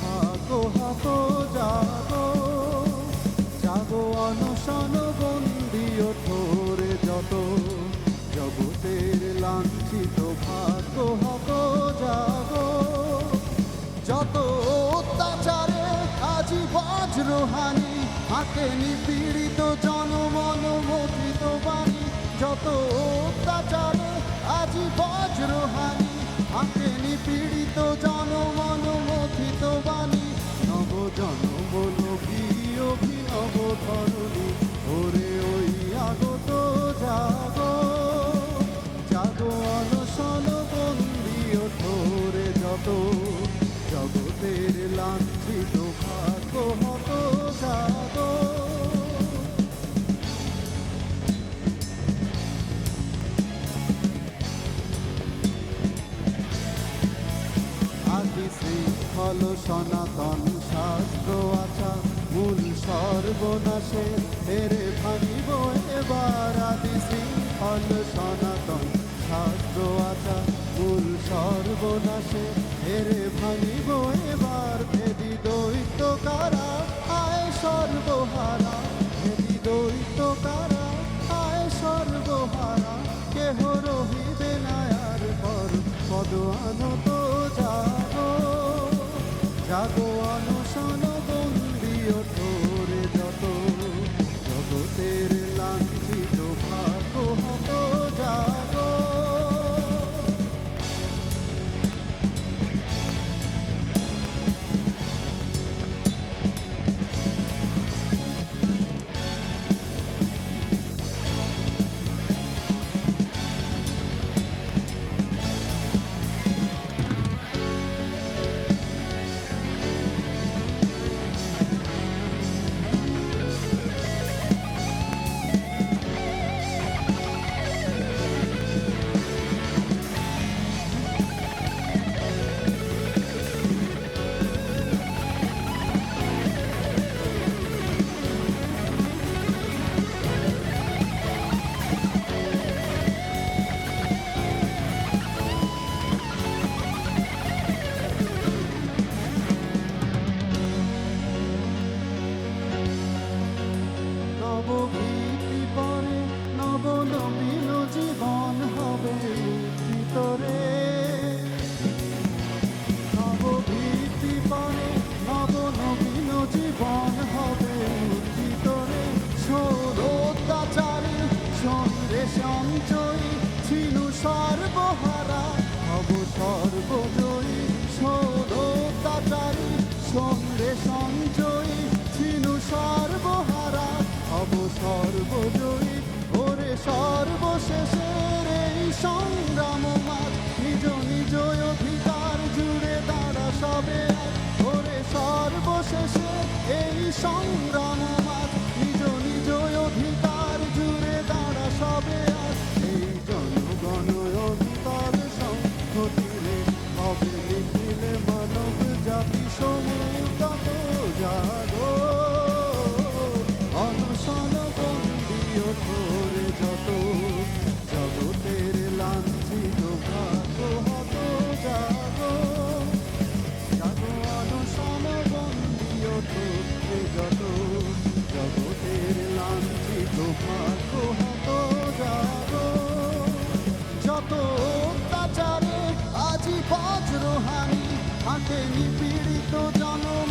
থাকো হাতো যাব যাব অনশন বন্দি ওঠোরে যত। জগতের লাঞ্ছিত ভাগ্য হাতো যাব যত অত্যাচারে আজি বজ্রহানি হাতে নিপীড়িত জনমন মথিত বাণী। যত অত্যাচারে আজি বজ্রহানি হাতে নিপীড়িত লাঞ্ছিত ভাগ্য সনাতন শাস্ত্র আচা মূল সর্বনাশে এরে ভাঙিব এবার। আদি শৃঙ্খল সনাতন শাস্ত্র আচা মূল সর্বনাশে হেরে ভাঙিব এবার। ভেদি দৈত্য কারা আয় সর্বহারা। ভেদি দৈত্য কারা আয় সর্বহারা। কেহ রহিবে না আর পর, পদ আনত জাগো। জাগো সর্বশেষের এই সংগ্রাম নিজ নিজ জুড়ে তারা সবে। ওরে সর্বশেষে এই সংগ্রাম যত আজি বজ্রহানি হাতে নিপীড়িত জানো।